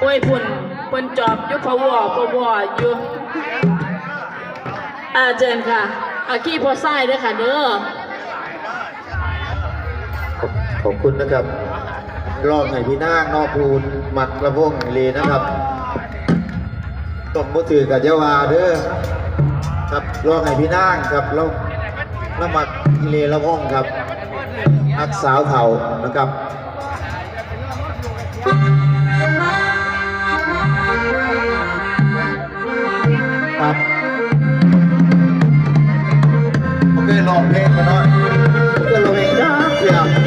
โอ้ยพุ่นเนจอบยุคพวอพวอยู่อาเจนค่ะอาคี้พอไส้ด้วยค่ะเด้อขอบคุณนะครับ รอบไหนพี่นางนอกูนหมัดระวงลีนะครับตบมือถือกับเยาวาเด้อครับรอบไหนพี่นางครับแล้วละหมัดเลระวงครับอักสาวเถานะครับ ครับโอเคลองเพลงมาหน่อยเพื่อนเราเองยากเลย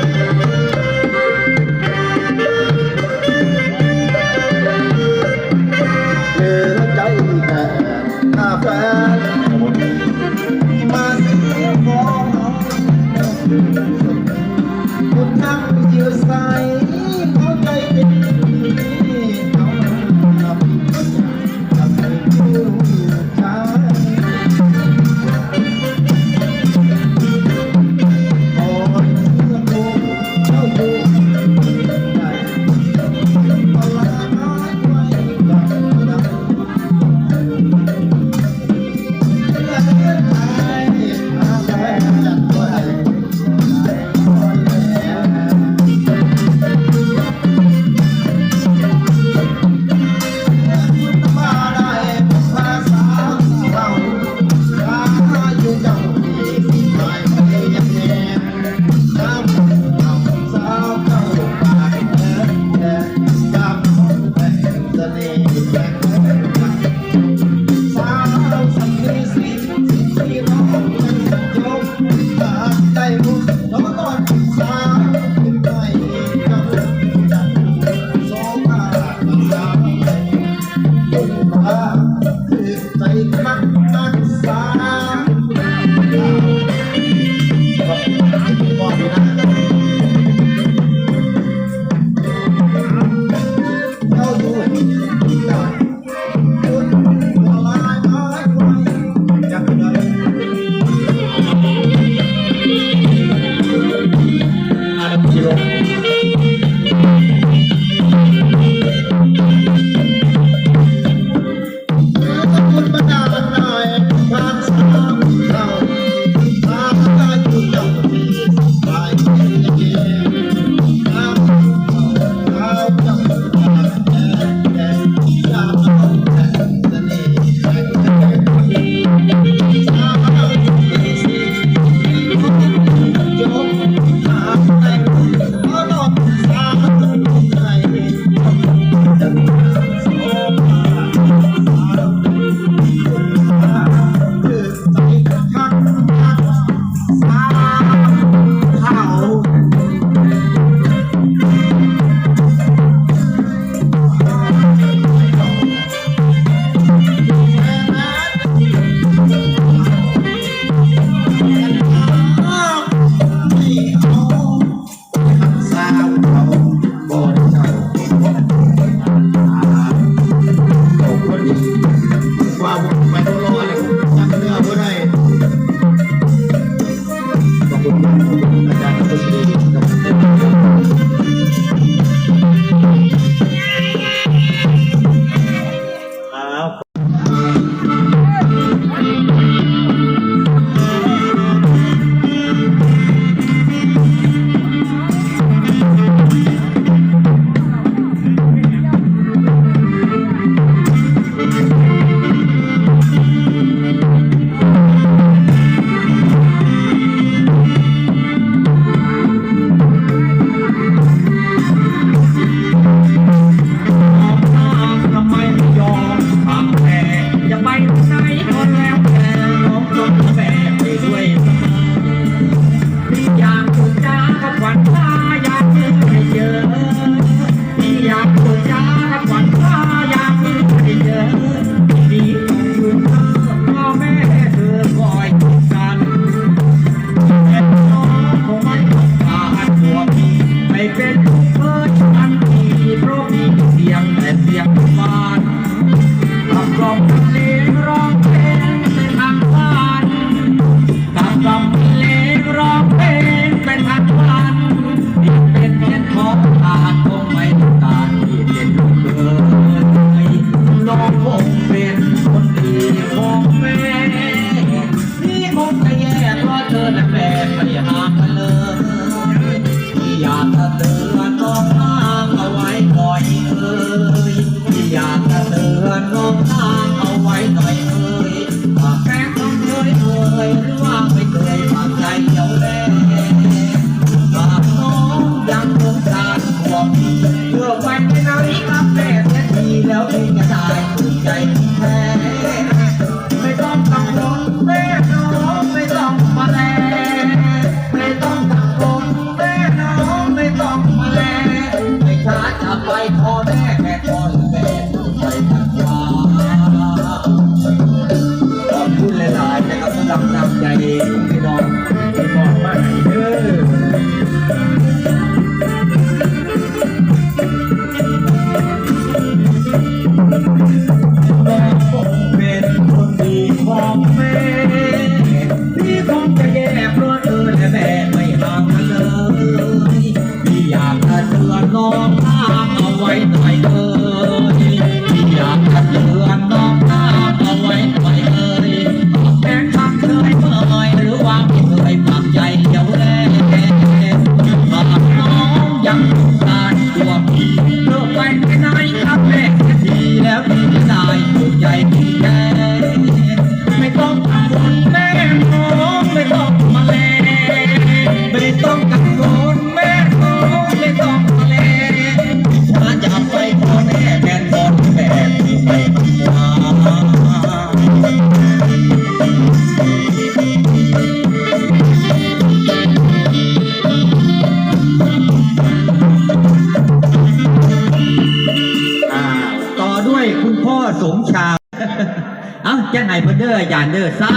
จังไงเพื่อเด้ออย่าเด้อซ่า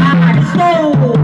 ซ่าสู้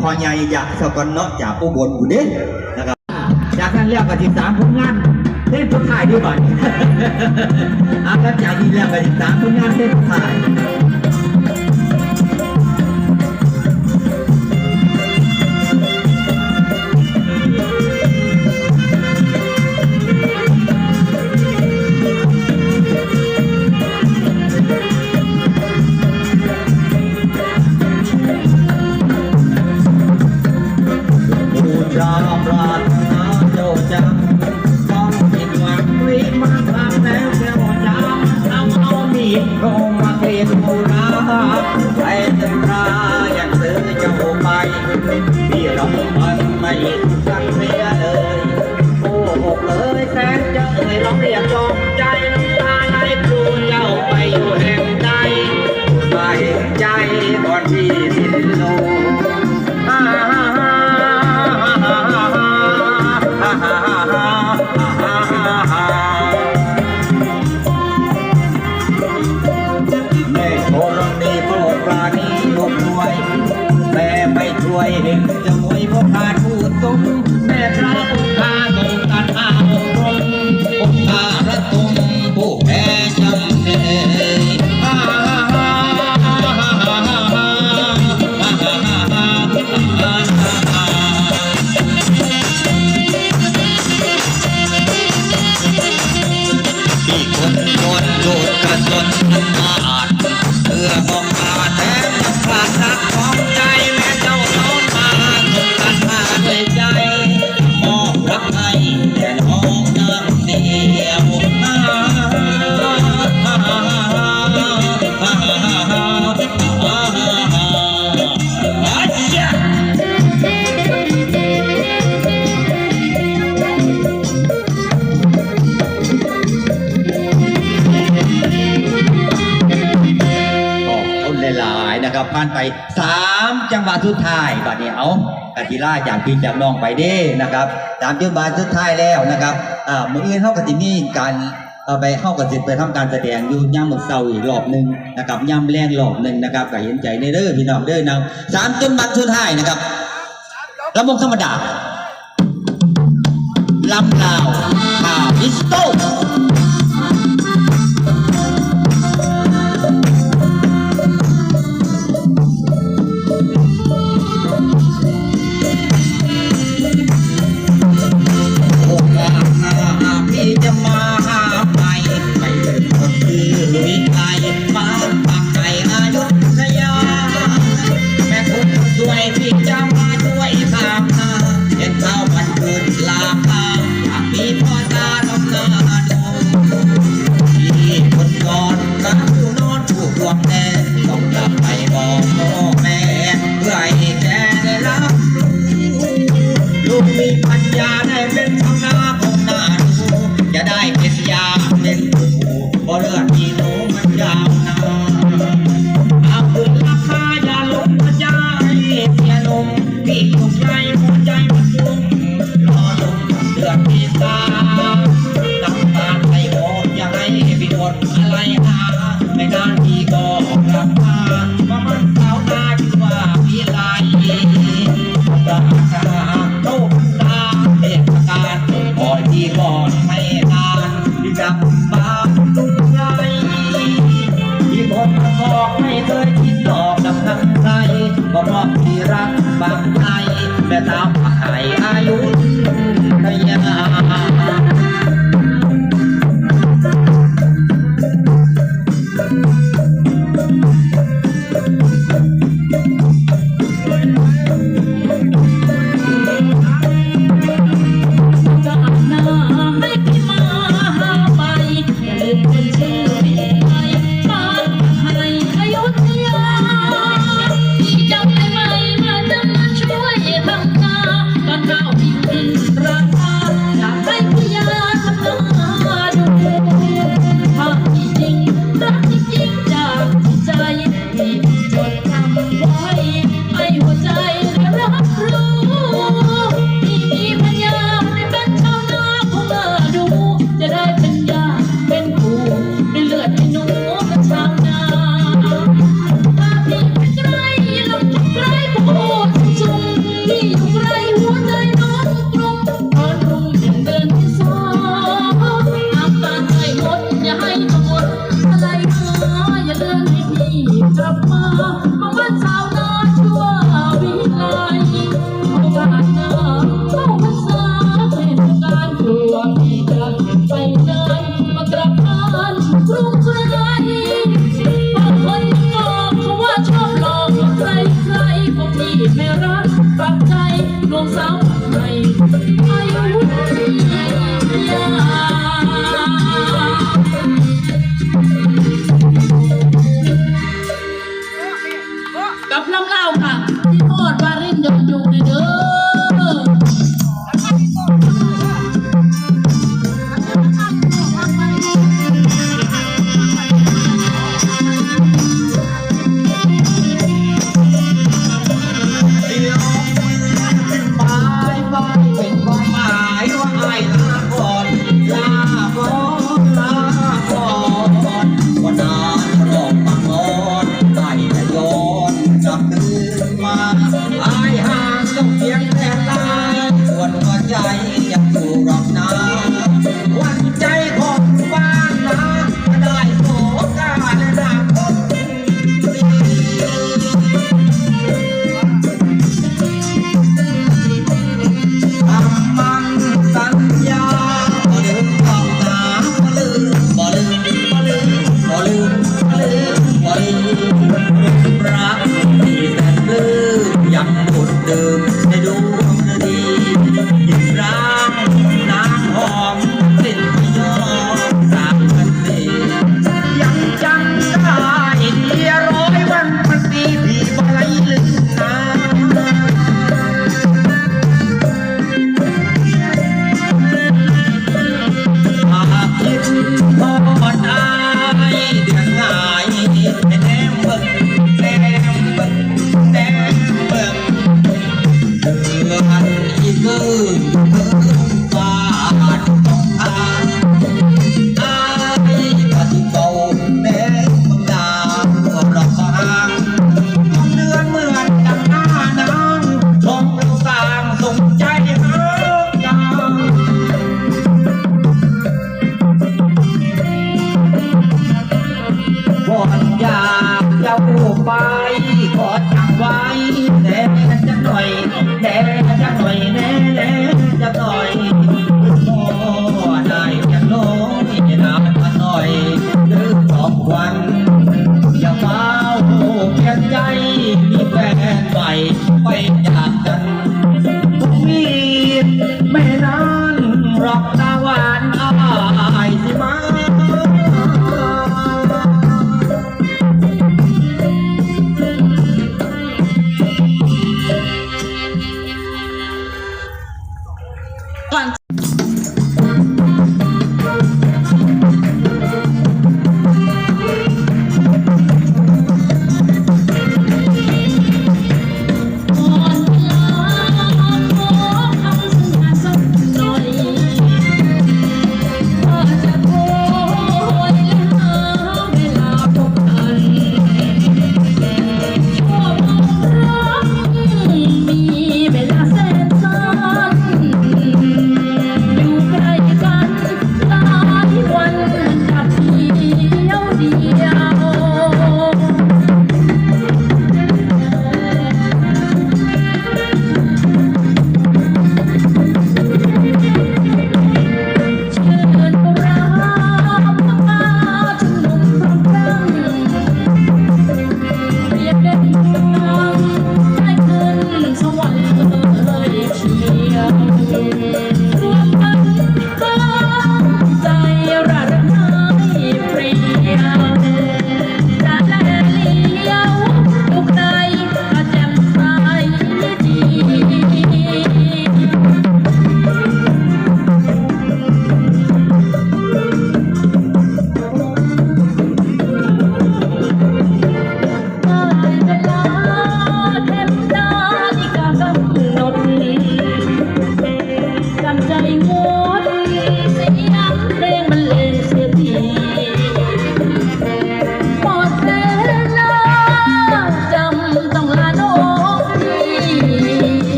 พอใหญ่อยากสกันเนาะจากอุบลอยู่เด้นะครับจากนั้นเรียก็ติดตามผลงานเต้นผู้ชายด้วยบ่อยอาการจากนี้แล้วก็ติดตามผลงานเต้นผู้าย Money. คนจนโดดกระจนมาายสุดท้ายบัดนี้เอากติล่าจากพี่จากน้องไปเด้นะครับตามจุดบายสุดท้ายแล้วนะครับอ่ามืออื่นเข้ากติมีการเอาไปเข้ากับสิไปทำการแสดงอยู่ย่ำมือเสาอีกรอบหนึ่งนะครับย่ำแรงรอบหนึ่งนะครับก็เห็นใจในเด้อพี่น้องเด้อนะสามจุดบัตรชุดท้ายนะครับลำวงธรรมดาลำลาวคาบิสโต้ เคยคิดหลอกกับใครก็เพราะที่รักบาง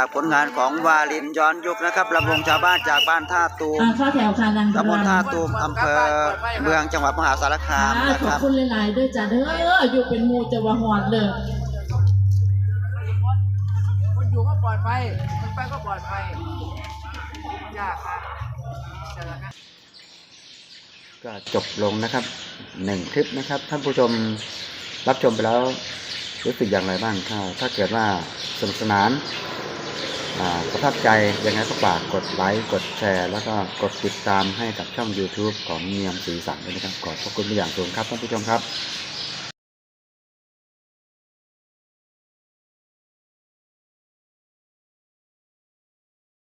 จากผลงานของวาลินย้อนยุคนะครับลำวงชาวบ้านจากบ้านท่าตูมอ่าข้าแถวค่ะนางตำบลท่าตูมอำเภอเมืองจังหวัดมหาสารคามนะขคอบรับคุณหลายๆด้วยจ้ะเด้ออยู่เป็นหมูจะว่าหอดเลยคนอยู่ก็ปลอดภัยคนไปก็ปลอดภัยยากครับเจอกัน ก็จบลงนะครับหนึ่งคลิปนะครับท่านผู้ชมรับชมไปแล้วรู้สึกอย่างไรบ้างถ้าถ้าเกิดว่าสนุกสนานอ่า ประทับใจยังไงก็ฝากกดไลค์กดแชร์ แล้วก็กดติดตามให้กับช่อง YouTube ของเนียมสีสันด้วยนะครับขอบพระคุณเป็นอย่างสูงครับท่านผู้ชมครับ